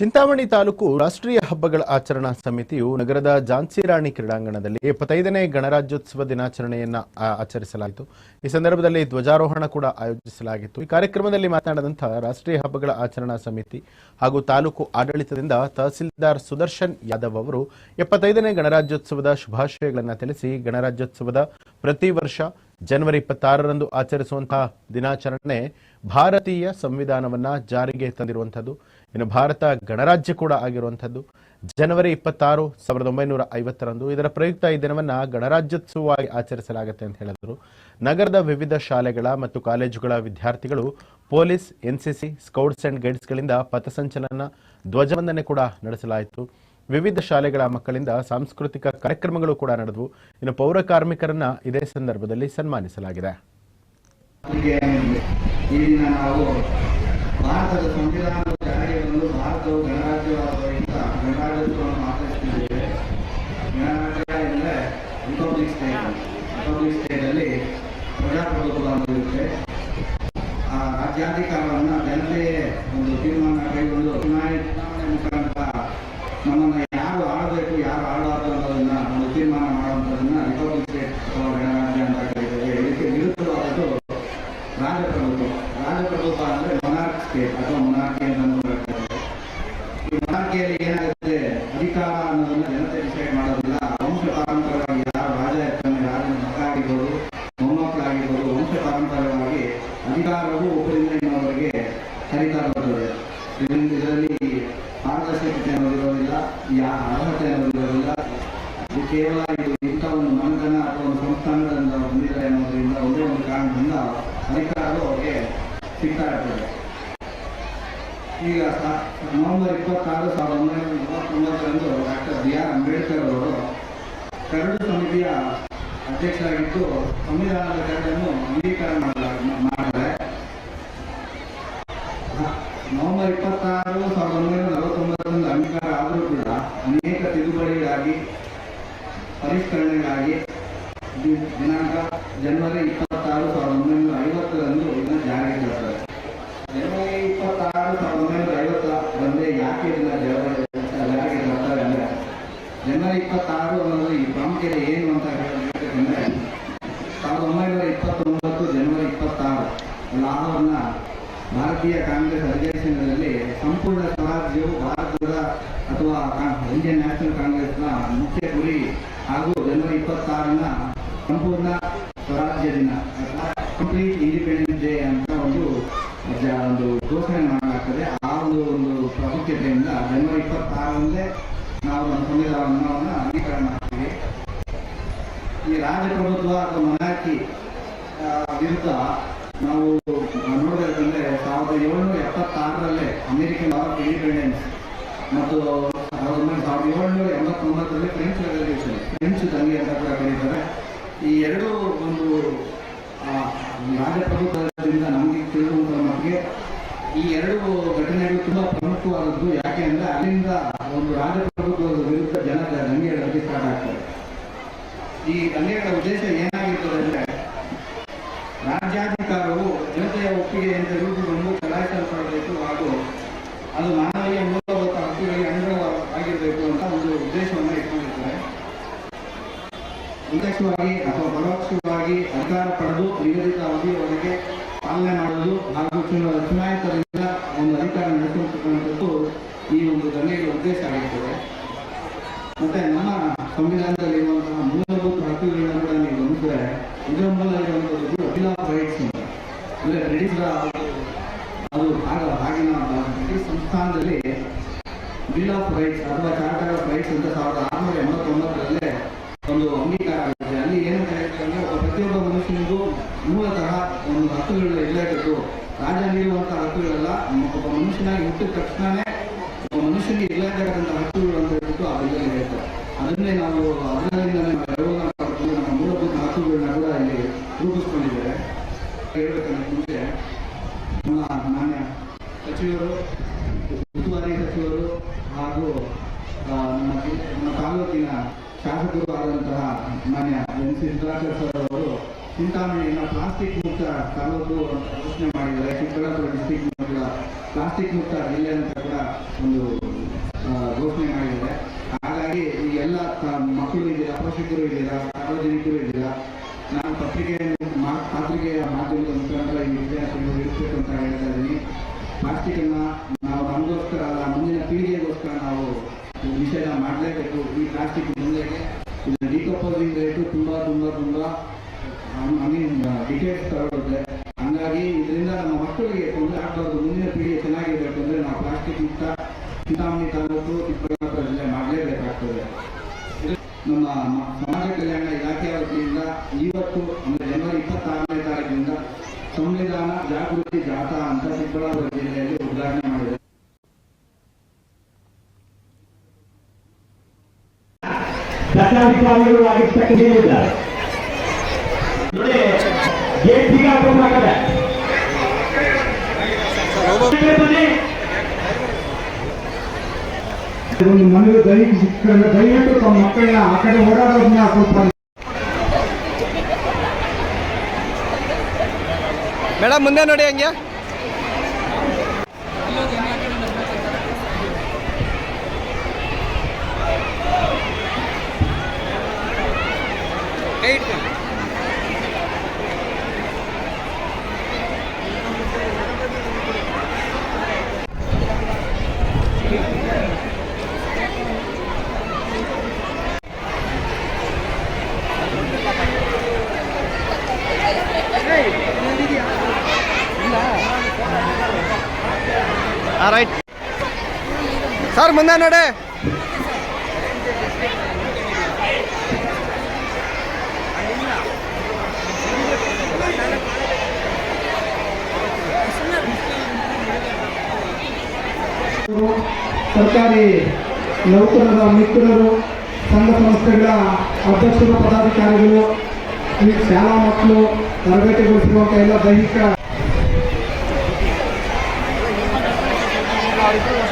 ಚಿಂತಾಮಣಿ ತಾಲೂಕು ರಾಷ್ಟ್ರೀಯ ಹಬ್ಬಗಳ ಆಚರಣಾ ಸಮಿತಿಯು ನಗರದ ರಾಣಿ ಕ್ರೀಡಾಂಗಣದಲ್ಲಿ ಎಪ್ಪತ್ತೈದನೇ ಗಣರಾಜ್ಯೋತ್ಸವ ದಿನಾಚರಣೆಯನ್ನ ಆಚರಿಸಲಾಯಿತು. ಈ ಸಂದರ್ಭದಲ್ಲಿ ಧ್ವಜಾರೋಹಣ ಕೂಡ ಆಯೋಜಿಸಲಾಗಿತ್ತು. ಈ ಕಾರ್ಯಕ್ರಮದಲ್ಲಿ ಮಾತನಾಡಿದಂತಹ ರಾಷ್ಟ್ರೀಯ ಹಬ್ಬಗಳ ಆಚರಣಾ ಸಮಿತಿ ಹಾಗೂ ತಾಲೂಕು ಆಡಳಿತದಿಂದ ತಹಸೀಲ್ದಾರ್ ಸುದರ್ಶನ್ ಯಾದವ್ ಅವರು ಎಪ್ಪತ್ತೈದನೇ ಗಣರಾಜ್ಯೋತ್ಸವದ ಶುಭಾಶಯಗಳನ್ನು ತಿಳಿಸಿ, ಗಣರಾಜ್ಯೋತ್ಸವದ ಪ್ರತಿ ವರ್ಷ ಜನವರಿ ಇಪ್ಪತ್ತಾರರಂದು ಆಚರಿಸುವಂತಹ ದಿನಾಚರಣೆ ಭಾರತೀಯ ಸಂವಿಧಾನವನ್ನ ಜಾರಿಗೆ ತಂದಿರುವಂಥದ್ದು. ಇನ್ನು ಭಾರತ ಗಣರಾಜ್ಯ ಕೂಡ ಆಗಿರುವಂಥದ್ದು. ಜನವರಿ ಇಪ್ಪತ್ತಾರು ಸಾವಿರದ ಒಂಬೈನೂರ ಐವತ್ತರಂದು ಇದರ ಪ್ರಯುಕ್ತ ಈ ದಿನವನ್ನ ಗಣರಾಜ್ಯೋತ್ಸವವಾಗಿ ಆಚರಿಸಲಾಗುತ್ತೆ ಅಂತ ಹೇಳಿದ್ರು. ನಗರದ ವಿವಿಧ ಶಾಲೆಗಳ ಮತ್ತು ಕಾಲೇಜುಗಳ ವಿದ್ಯಾರ್ಥಿಗಳು ಪೊಲೀಸ್ ಎನ್ಸಿಸಿ ಸ್ಕೌಟ್ಸ್ ಅಂಡ್ ಗೈಡ್ಸ್ಗಳಿಂದ ಪಥಸಂಚಲನ ಧ್ವಜವಂದನೆ ಕೂಡ ನಡೆಸಲಾಯಿತು. ವಿವಿಧ ಶಾಲೆಗಳ ಮಕ್ಕಳಿಂದ ಸಾಂಸ್ಕೃತಿಕ ಕಾರ್ಯಕ್ರಮಗಳು ಕೂಡ ನಡೆದವು. ಇನ್ನು ಪೌರ ಕಾರ್ಮಿಕರನ್ನ ಇದೇ ಸಂದರ್ಭದಲ್ಲಿ ಸನ್ಮಾನಿಸಲಾಗಿದೆ. ಆ ರಾಜ್ಯಾಧಿಕಾರವನ್ನು ಜನತೆಯೇ ಒಂದು ತೀರ್ಮಾನ ಕೈಗೊಂಡು ಮುಖಾಂತರ ನಮ್ಮನ್ನು ಯಾರು ಆಡಬೇಕು ಯಾರು ಆಡಬಾರ್ದು ಅನ್ನೋದನ್ನ ಒಂದು ತೀರ್ಮಾನ ಮಾಡುವಂಥದ್ದನ್ನ ರಿಪಬ್ಲಿಕ್ ಸ್ಟೇಟ್ ಅಥವಾ ಗಣರಾಜ್ಯ ಅಂತ ಕರೀತೇವೆ ಇದಕ್ಕೆ ವಿರುದ್ಧವಾದದ್ದು ರಾಜಪ್ರಭುತ್ವ. ರಾಜಪ್ರಭುತ್ವ ಅಂದ್ರೆ ಮೊನಾರ್ಕ್ ಸ್ಟೇಟ್ ಅಥವಾ ಮೊನಾರ್ಕಿ ಅಂತ ಹೇಳ್ತಾರೆ ಈ ಮೊನಾರ್ಕಿಯಲ್ಲಿ ಏನಾಗುತ್ತೆ? ಅಧಿಕಾರ ಅನ್ನೋದನ್ನ ಜನತೆ ಡಿಸೈಡ್ ಮಾಡೋದಿಲ್ಲ. ವಂಶ ಪಾರಂಪರ್ಯವಾಗಿ ಯಾರು ರಾಜ ಇರ್ತಾನೆ, ರಾಜನ ಮಗ ಆಗಿರ್ಬೋದು ಮೊಮ್ಮಕ್ಕಳಾಗಿರ್ಬೋದು ವಂಶ ಪಾರಂಪರ್ಯವಾಗಿ ಅಧಿಕಾರವು ಒಬ್ಬರಿಂದ ಇನ್ನೊಬ್ಬರಿಗೆ ಹರಿತಾ ಬರ್ತದೆ. ಇದರಲ್ಲಿ ಪಾರದರ್ಶಕತೆ ಅನ್ನೋದಿರೋದಿಲ್ಲ ಯಾ ಅರ್ಹತೆ ಅನ್ನೋದಿರೋದಿಲ್ಲ ಇದು ಕೇವಲ ಇದು ಇಂಥ ಒಂದು ಮನಗನ ಅಥವಾ ಒಂದು ಸಂಸ್ಥಾನದಿಂದ ಬಂದಿದ್ದಾರೆ ಅನ್ನೋದ್ರಿಂದ ಒಂದೇ ಒಂದು ಕಾರಣದಿಂದ ಅಧಿಕಾರಗಳು ಅವರಿಗೆ ಸಿಗ್ತಾ ಈಗ ನವೆಂಬರ್ ಇಪ್ಪತ್ತಾರು ಸಾವಿರದ ಒಂಬೈನೂರ ಮೂವತ್ತೊಂಬತ್ತರಂದು ಡಾಕ್ಟರ್ ಬಿ ಆರ್ ಅಂಬೇಡ್ಕರ್ ಅವರು ಕರಡು ಸಮಿತಿಯ ಅಧ್ಯಕ್ಷರಾಗಿದ್ದು ಸಂವಿಧಾನದ ಕರಡನ್ನು ಅಂಗೀಕಾರ ಮಾಡಲಾಗ ಮಾಡಿದ್ದಾರೆ. ನವೆಂಬರ್ ಇಪ್ಪತ್ತಾರು ಜನವರಿ ಇಪ್ಪತ್ತಾರು ಸಾವಿರದ ಒಂಬೈನೂರ ಐವತ್ತರಂದು ಇದನ್ನು ಜಾರಿಗೆ ತರ್ತಾರೆ ಜನವರಿ ಇಪ್ಪತ್ತಾರು ಸಾವಿರದ ಒಂಬೈನೂರ ಐವತ್ತರಂದೇ ಯಾಕೆ ಇದನ್ನ ಜಾರಿಗೆ ತರ್ತಾರೆ ಅಂದರೆ, ಜನವರಿ ಇಪ್ಪತ್ತಾರು ಅನ್ನೋದು ಈ ಪ್ರಾಮುಖ್ಯತೆ ಏನು ಅಂತ ಹೇಳಬೇಕಂದ್ರೆ ಸಾವಿರದ ಒಂಬೈನೂರ ಇಪ್ಪತ್ತೊಂಬತ್ತು ಜನವರಿ ಇಪ್ಪತ್ತಾರು ಲಾಹೋರ್ನ ಭಾರತೀಯ ಕಾಂಗ್ರೆಸ್ ಅಧಿವೇಶನದಲ್ಲಿ ಸಂಪೂರ್ಣ ಸ್ವರಾಜ್ಯವು ಭಾರತದ ಅಥವಾ ಇಂಡಿಯನ್ ನ್ಯಾಷನಲ್ ಕಾಂಗ್ರೆಸ್ನ ಮುಖ್ಯ ಗುರಿ ಹಾಗೂ ಜನವರಿ ಇಪ್ಪತ್ತಾರನ ಸಂಪೂರ್ಣ ಸ್ವರಾಜ್ಯ ದಿನ ಕಂಪ್ಲೀಟ್ ಇಂಡಿಪೆಂಡೆನ್ಸ್ ಡೇ ಅಂತ ಒಂದು ಒಂದು ಘೋಷಣೆ ಮಾಡಲಾಗ್ತದೆ. ಆ ಒಂದು ಒಂದು ಪ್ರಾಮುಖ್ಯತೆಯಿಂದ ಜನವರಿ ಇಪ್ಪತ್ತಾರರಂದೇ ನಾವು ನಮ್ಮ ಸಂವಿಧಾನವನ್ನು ಅಂಗೀಕಾರ ಮಾಡ್ತೀವಿ. ಈ ರಾಜಪ್ರಭುತ್ವ ಅಥವಾ ಮನಾಕಿ ವಿರುದ್ಧ ನಾವು ನೋಡಬೇಕಂದ್ರೆ ಸಾವಿರದ ಏಳ್ನೂರ ಎಪ್ಪತ್ತಾರರಲ್ಲೇ ಅಮೆರಿಕನ್ ಆಫ್ ಇಂಡಿಪೆಂಡೆನ್ಸ್ ಮತ್ತು ಸಾವಿರದ ಒಂಬೈನೂರ ಸಾವಿರದ ಏಳ್ನೂರ ಎಂಬತ್ತೊಂಬತ್ತರಲ್ಲಿ ಫ್ರೆಂಚ್ ರೆವಲ್ಯೂಷನ್ ಫ್ರೆಂಚ್ ದಂಗೆ ಅಂತ ಈ ಎರಡು ಒಂದು ಆ, ರಾಜಪ್ರಭುತ್ವದಿಂದ ನಮಗೆ ತಿಳಿದುವಂತ ಮಟ್ಟಿಗೆ ಈ ಎರಡು ಘಟನೆಗಳು ತುಂಬಾ ಪ್ರಮುಖವಾದದ್ದು. ಯಾಕೆ ಅಂದ್ರೆ ಅಲ್ಲಿಂದ ಒಂದು ರಾಜಪ್ರಭುತ್ವದ ವಿರುದ್ಧ ಜನರ ದಂಗೆಗಳಲ್ಲಿ ಸ್ಟಾರ್ಟ್ ಆಗ್ತದೆ. ಈ ದಂಗೆಗಳ ಉದ್ದೇಶ ಏನಾಗಿರ್ತದೆ ಅಂದ್ರೆ ರಾಜ್ಯಾಧಿಕಾರವು ಜನತೆಯ ಒಪ್ಪಿಗೆಯಂತೆ ರೂಪುಗೊಂಡು ಚಲಾಯಿಸಲ್ಪಡಬೇಕು ಹಾಗೂ ಅದು ಮಾನವೀಯ ಮೂಲಭೂತ ಹಕ್ಕುಗಳಿಗೆ ಅನುಗುಣವಾಗಿರಬೇಕು ಅಂತ ಒಂದು ಉದ್ದೇಶವನ್ನು ಇಟ್ಕೊಂಡಿರ್ತಾರೆ ಪ್ರತ್ಯಕ್ಷವಾಗಿ ಅಥವಾ ಪರೋಕ್ಷವಾಗಿ ಅಧಿಕಾರ ಪಡೆದು ನಿಗದಿತ ಅವಧಿಯವರೆಗೆ ಪಾಲನೆ ಮಾಡುವುದು ಹಾಗೂ ಚುನ- ಚುನಾಯಿತರಿಂದ ಒಂದು ಅಧಿಕಾರ ನಡೆಸುವಂತಕ್ಕಂಥದ್ದು ಈ ಒಂದು ದಂಗೆಯ ಉದ್ದೇಶ ಆಗಿರ್ತದೆ. ಮತ್ತೆ ನಮ್ಮ ಸಂವಿಧಾನದಲ್ಲಿ ಇರುವಂತಹ ಮೂಲಭೂತ ಹಕ್ಕುಗಳನ್ನು ಕೂಡ ನೀವು ಗಮನಿಸಿದ್ರೆ ಇದರ ಮೂಲ ಬಿಲ್ ಆಫ್ ರೈಟ್ಸ್ ಅಂತ. ಅಂದ್ರೆ ಬ್ರಿಟಿಷರ ಅದು ಆಗ ಆಗಿನ ಬ್ರಿಟಿಷ್ ಸಂಸ್ಥಾನದಲ್ಲಿ ಬಿಲ್ ಆಫ್ ರೈಟ್ಸ್ ಅಥವಾ ಚಾರ್ಟರ್ ಆಫ್ ರೈಟ್ಸ್ ಅಂತ ಸಾವಿರದ ಆರುನೂರ ಎಂಬತ್ತೊಂಬತ್ತರಲ್ಲೇ ಒಂದು ಅಂಗೀಕಾರ ಆಗಿದೆ ಅಲ್ಲಿ ಏನಂತ ಹೇಳ್ತಾರೆ ಅಂದ್ರೆ ಒಬ್ಬ ಪ್ರತಿಯೊಬ್ಬ ಮನುಷ್ಯನಿಗೂ ಮೂಲತಃ ಒಂದು ಹಕ್ಕುಗಳು ಇರಲೇಬೇಕು ರಾಜ ನೀಡುವಂತಹ ಹಕ್ಕುಗಳೆಲ್ಲ ಒಬ್ಬ ಮನುಷ್ಯನಾಗಿ ಹುಟ್ಟಿದ ತಕ್ಷಣನೇ ಒಬ್ಬ ಮನುಷ್ಯನಿಗೆ ಇರಲೇಬೇಕಾದಂತಹ ಹಕ್ಕುಗಳು ಅಂತ ಹೇಳ್ಬಿಟ್ಟು ಆ ಬಿಲ್ಲಲ್ಲಿ ಹೇಳ್ತಾರೆ. ಅದನ್ನೇ ನಾವು ಅದರಿಂದ ನಮ್ಮ ಮೂಲಭೂತ ಹಕ್ಕುಗಳನ್ನ ಕೂಡ ಇಲ್ಲಿ ರೂಪಿಸ್ಕೊಂಡಿದ್ದಾರೆ. ಹೇಳ್ಬೇಕಂದ್ರೆ ಮುಂಚೆ ನಮ್ಮ ಮಾನ್ಯ ಸಚಿವರು, ಉಸ್ತುವಾರಿ ಸಚಿವರು ಹಾಗೂ ನಮ್ಮ ನಮ್ಮ ತಾಲೂಕಿನ ಶಾಸಕರು ಆದಂತಹ ಮಾನ್ಯ ಎನ್ ಸಿ ಸುಧಾಕರ್ ಸರ್ ಅವರು ಚಿಂತಾಮಣಿಯನ್ನು ಪ್ಲಾಸ್ಟಿಕ್ ಮುಕ್ತ ತಾಲೂಕು ಅಂತ ಘೋಷಣೆ ಮಾಡಿದ್ದಾರೆ. ಚಿಕ್ಕಬಳ್ಳಾಪುರ ಡಿಸ್ಟಿಕ್ ಪ್ಲಾಸ್ಟಿಕ್ ಮುಕ್ತ ಜಿಲ್ಲೆ ಅಂತ ಕೂಡ ಒಂದು ಘೋಷಣೆ ಮಾಡಿದ್ದಾರೆ. ಹಾಗಾಗಿ ಈ ಎಲ್ಲ ಮಕ್ಕಳು ಇದ್ದೀರಾ, ಪೋಷಕರು ಇದ್ದೀರಾ, ಸಾರ್ವಜನಿಕರು ಇದ್ದೀರಾ, ನಾನು ಪತ್ರಿಕೆ ಮಾ, ಪಾತ್ರಿಕೆಯ ಮಾಧ್ಯಮದ ಮುಖಾಂತರ ಈ ವಿದ್ಯಾರ್ಥಿಗಳು ಇರಿಸಬೇಕು ಅಂತ ಹೇಳ್ತಾ ಇದ್ದೀನಿ. ಪ್ಲಾಸ್ಟಿಕ್ ಅನ್ನ ನಾವು ನಮಗೋಸ್ಕರ ಅಲ್ಲ, ಮುಂದಿನ ಪೀಳಿಗೆಗೋಸ್ಕರ ನಾವು ನಿಷೇಧ ಮಾಡಲೇಬೇಕು. ಈ ಪ್ಲಾಸ್ಟಿಕ್ ಮುಂದೆ ಇದನ್ನು ಡಿಕಂಪೋಸಿಂಗ್ ರೇಟು ತುಂಬ ತುಂಬ ತುಂಬ ಡಿಕೇಟ್ಸ್ ತಗೊಳುತ್ತೆ ಹಂಗಾಗಿ ಇದರಿಂದ ನಮ್ಮ ಮಕ್ಕಳಿಗೆ ತೊಂದರೆ ಆಗಬಾರ್ದು. ಮುಂದಿನ ಪೀಳಿಗೆ ಚೆನ್ನಾಗಿರ್ಬೇಕು ಅಂದರೆ ನಾವು ಪ್ಲಾಸ್ಟಿಕ್ ಮುಕ್ತ ಚಿಂತಾಮಣಿ ತಾಲೂಕು ಚಿಕ್ಕಬಳ್ಳಾಪುರ ಜಿಲ್ಲೆ ಮಾಡಲೇಬೇಕಾಗ್ತದೆ ನಮ್ಮ ಸಮಾಜ ಕಲ್ಯಾಣ ಇಲಾಖೆಯ ವತಿಯಿಂದ ಇವತ್ತು, ಅಂದರೆ ಜನವರಿ ಇಪ್ಪತ್ತಾರನೇ ತಾರೀಕಿನಿಂದ ಸಂವಿಧಾನ ಜಾಗೃತಿ ಜಾಥಾ ಅಂತ ಚಿಕ್ಕಬಳ್ಳಾಪುರ ಜಿಲ್ಲೆಯಲ್ಲಿ ಉದ್ಘಾಟನೆ ಮಾಡಿದೆ. ನೋಡಿ ಹಾಕೊಂಡ್ರೆ ಒಂದು ಮನೆಗೆ ಶಿಕ್ಷಣ ದಯವಿಟ್ಟು ತಮ್ಮ ಮಕ್ಕಳನ್ನ ಆ ಕಡೆ ಓಡಾಡೋದನ್ನ ಸ್ವಲ್ಪ ಮೇಡಮ್ ಮುಂದೆ ನೋಡಿ ಹಂಗೆ. ರೈಟ್ ಸರ್ ಮುಂದೆ ನೋಡಿ. ಸರ್ಕಾರಿ ನೌಕರರ, ಮಿತ್ರರು, ಸಂಘ ಸಂಸ್ಥೆಗಳ ಅಧ್ಯಕ್ಷರು, ಪದಾಧಿಕಾರಿಗಳು ಶಾಲಾ ಮಕ್ಕಳು ತರಬೇತಿಗೊಳಿಸಿರುವಂಥ ಎಲ್ಲ ದೈಹಿಕ Gracias.